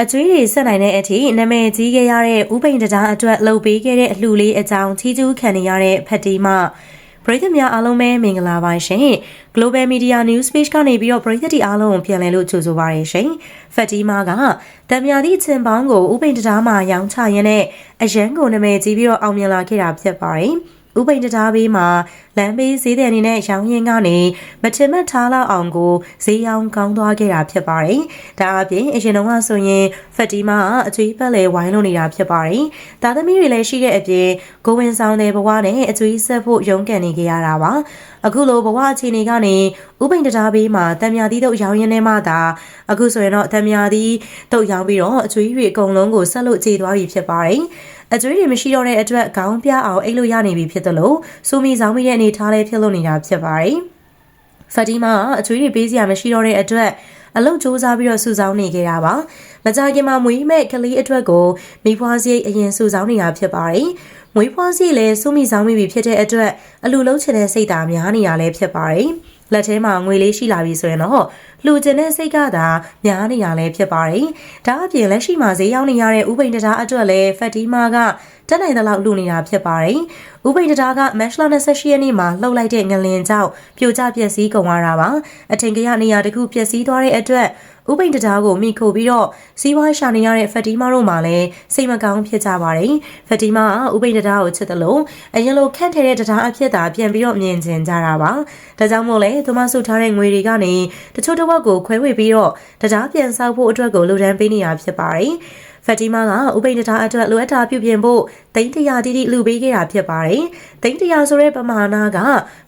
အကျွေးတွေဆက်နိုင်တဲ့အထိနာမည်ကြီးခဲ့ရတဲ့ဥပိန်တရားအတွက်လှုပ်ပေးခဲ့တဲ့အလှူလေးအကြောင်းချီးကျူးခံနေရတဲ့ဖတ်တီမပရိသတ်များအားလုံးပဲမင်္ဂလာပါရှင် Global Media News Page ကနေပြီးတော့ပရိသတ်တီအားလုံးကိုပြန်လည်လို့ကြိုဆိုပါရရှင်ဖတ်တီမကတံမြာသည့်ချင်ပေါင်းကိုဥပိန်တရားမှာရောင်းချရင်းနဲ့အရန်ကိုနာမည်ကြီးပြီးတော့အောင်မြင်လာခဲ့တာဖြစ်ပါတယ် ဥပိန်တရားဘေးမှာလမ်းဘေးဈေးတဲ့အနေနဲ့ရောင်းရင်ကနေမထင်မှတ်ထားလောက်အောင်ကိုဈေးရောင်းကောင်းသွားခဲ့တာဖြစ်ပါတယ်။ဒါအပြင်အရင်တုန်းကဆိုရင်ဖက်တီမာကအကျွေးပတ်လေဝိုင်းလို့နေတာဖြစ်ပါတယ်။သားသမီးတွေလည်းရှိတဲ့အပြင်ကိုဝင်ဆောင်တဲ့ဘဝနဲ့အကျွေးဆက်ဖို့ရုန်းကန်နေကြရတာပါ။အခုလိုဘဝအခြေအနေကနေဥပိန်တရားဘေးမှာတံမြာသီးတို့ရောင်းရင်းနဲ့မှသာအခုဆိုရင်တော့တံမြာသီးတို့ရောင်းပြီးတော့အကျွေးတွေအကုန်လုံးကိုဆက်လို့ကြေသွားပြီဖြစ်ပါတယ်။ အကျွေးတွေမရှိတော့တဲ့အတွက်ခေါင်းပြအောင်အိတ်လို့ရနေပြီဖြစ်သလိုစူမီဆောင်မိတဲ့အနေထားလေးဖြစ်လို့နေတာဖြစ်ပါတယ်။ဖတီမာကအကျွေးတွေပေးစရာမရှိတော့တဲ့အတွက်အလုတ်စူးစမ်းပြီးတော့စုဆောင်းနေခဲ့တာပါ။မကြခင်မှာမွေးမဲ့ကလေးအတွက်ကိုမိဖွားစရိတ်အရင်စုဆောင်းနေတာဖြစ်ပါတယ်။မွေးဖွားစရိတ်လည်းစုမိဆောင်မိပြီဖြစ်တဲ့အတွက်အလူလုံးချင်တဲ့စိတ်ဓာတ်များနေရလဲဖြစ်ပါတယ်။ လက်ထဲမှာငွေလေးရှိလာပြီဆိုရင်တော့လှူကျင်တဲ့စိတ်ကသာများနေရလဲဖြစ်ပါတယ်။ဒါအပြင်လက်ရှိမှာဈေးရောက်နေရတဲ့ဥပိန်တရားအတွက်လည်းဖက်တီမာက တက်နိုင်တဲ့လောက်လှူနေတာဖြစ်ပါတယ်။ဥပိန်တရားကမက်ရှလာ28ရက်နေ့မှာလှုပ်လိုက်တဲ့ငလင်ကြောင့်ပြိုကျပျက်စီးကုန်သွားတာပါ။အထင်ကရနေရာတစ်ခုပျက်စီးသွားတဲ့အတွက်ဥပိန်တရားကိုမိခိုပြီးတော့စီးပွားရှာနေရတဲ့ဖက်တီမာတို့မှလည်းစိတ်မကောင်းဖြစ်ကြပါတယ်။ဖက်တီမာကဥပိန်တရားကိုချစ်တယ်လို့အရင်လိုခန့်ထည်တဲ့တရားအဖြစ်သာပြန်ပြီးတော့မြင်ကျင်ကြတာပါ။ဒါကြောင့်မို့လဲသူမဆုထားတဲ့ငွေတွေကနေတချို့တစ်ဝက်ကိုခွဲဝေပြီးတော့တရားပြန်ဆောက်ဖို့အတွက်ကိုလူဒန်းပေးနေရဖြစ်ပါတယ်။ ဖက်တီမာကဥပိန်တရားအတွက်လိုအပ်တာပြုပြင်ဖို့တိန်းတရာတိတိလူပေးခဲ့တာဖြစ်ပါတယ်။တိန်းတရာဆိုတဲ့ပမာဏက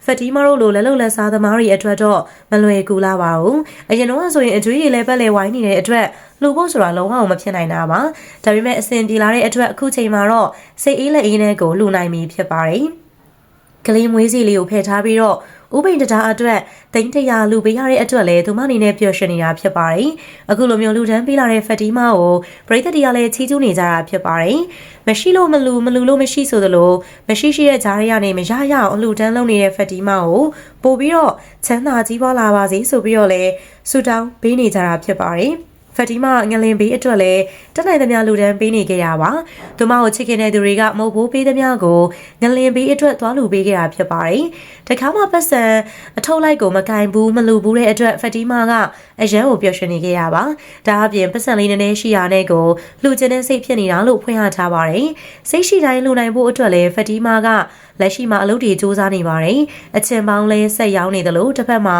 ဖက်တီမာတို့လိုလက်လုံလက်စားသမားတွေအတွက်တော့မလွယ်ကူလာပါဘူး။အရင်တော့ဆိုရင်အကျွေးတွေလည်းပတ်လေဝိုင်းနေတဲ့အတွက်လူဖို့ဆိုတာလုံးဝမဖြစ်နိုင်တာပါ။ဒါပေမဲ့အဆင်ပြေလာတဲ့အတွက်အခုချိန်မှာတော့စိတ်အေးလက်အေးနဲ့ကိုလူနိုင်ပြီဖြစ်ပါတယ်။ ကလေးမွေးစီလေးကိုဖယ်ထားပြီးတော့ဥပိန်တရားအတွက်တိန်းတရာလူပေးရတဲ့အတွက်လည်းသူမအနေနဲ့ပျော်ရွှင်နေတာဖြစ်ပါတယ်။အခုလိုမျိုးလူတန်းပေးလာတဲ့ဖက်တီမာကိုပရိသတ်တရားလည်းချီးကျူးနေကြတာဖြစ်ပါတယ်။မရှိလို့မလူမလူလို့မရှိဆိုသလိုမရှိရှိတဲ့ဂျားရရနေမရရအောင်အလူတန်းလုပ်နေတဲ့ဖက်တီမာကိုပို့ပြီးတော့ချမ်းသာကြီးပွားလာပါစေဆိုပြီးတော့လည်းဆူတောင်းပေးနေကြတာဖြစ်ပါတယ်။ ဖက်တီမာငလင်ဘေးအတွက်လည်းတက်နိုင်သမျှလူတန်းပေးနေခဲ့ရပါ။သူမကိုချစ်ခင်တဲ့သူတွေကမုတ်ဘိုးပေးသမျှကိုငလင်ဘေးအတွက်သွားလူပေးခဲ့တာဖြစ်ပါတယ်။တခါမှပတ်စံအထုပ်လိုက်ကိုမကင်ဘူးမလူဘူးတဲ့အတွက်ဖက်တီမာကအရန်ကိုပျော်ရွှင်နေခဲ့ရပါ။ဒါအပြင်ပတ်စံလေးနည်းနည်းရှိရတဲ့ကိုလှူကျင်တဲ့စိတ်ဖြစ်နေတာလို့ဖွင့်ရထားပါတယ်။စိတ်ရှိတိုင်းလှူနိုင်ဖို့အတွက်လည်းဖက်တီမာကလက်ရှိမှာအလုပ်တွေစူးစမ်းနေပါတယ်။အချင်ပေါင်းလဲဆက်ရောင်းနေတယ်လို့တစ်ဖက်မှာ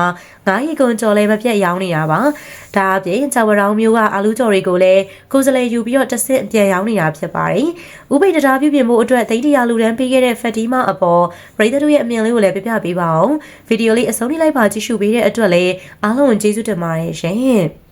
ငါးရီကွန်ကြော်လဲမပြတ်ရောင်းနေတာပါ။ဒါအပြင်ဂျဝရောင်မျိုးကအာလူကြော်တွေကိုလည်းကိုယ်စလဲယူပြီးတော့တစ်ဆင့်ပြန်ရောင်းနေတာဖြစ်ပါတယ်။ဥပိ္ပတရားပြုပြင်မှုအတွက်သိတရားလူတန်းပေးခဲ့တဲ့ဖက်တီမာအပေါ်ပရိသတ်တို့ရဲ့အမြင်လေးကိုလည်းပြပြပေးပါအောင်။ဗီဒီယိုလေးအဆုံးထိလိုက်ပါကြည့်ရှုပေးတဲ့အတွက်လည်းအားလုံးကျေးဇူးတင်ပါတယ်ရှင်။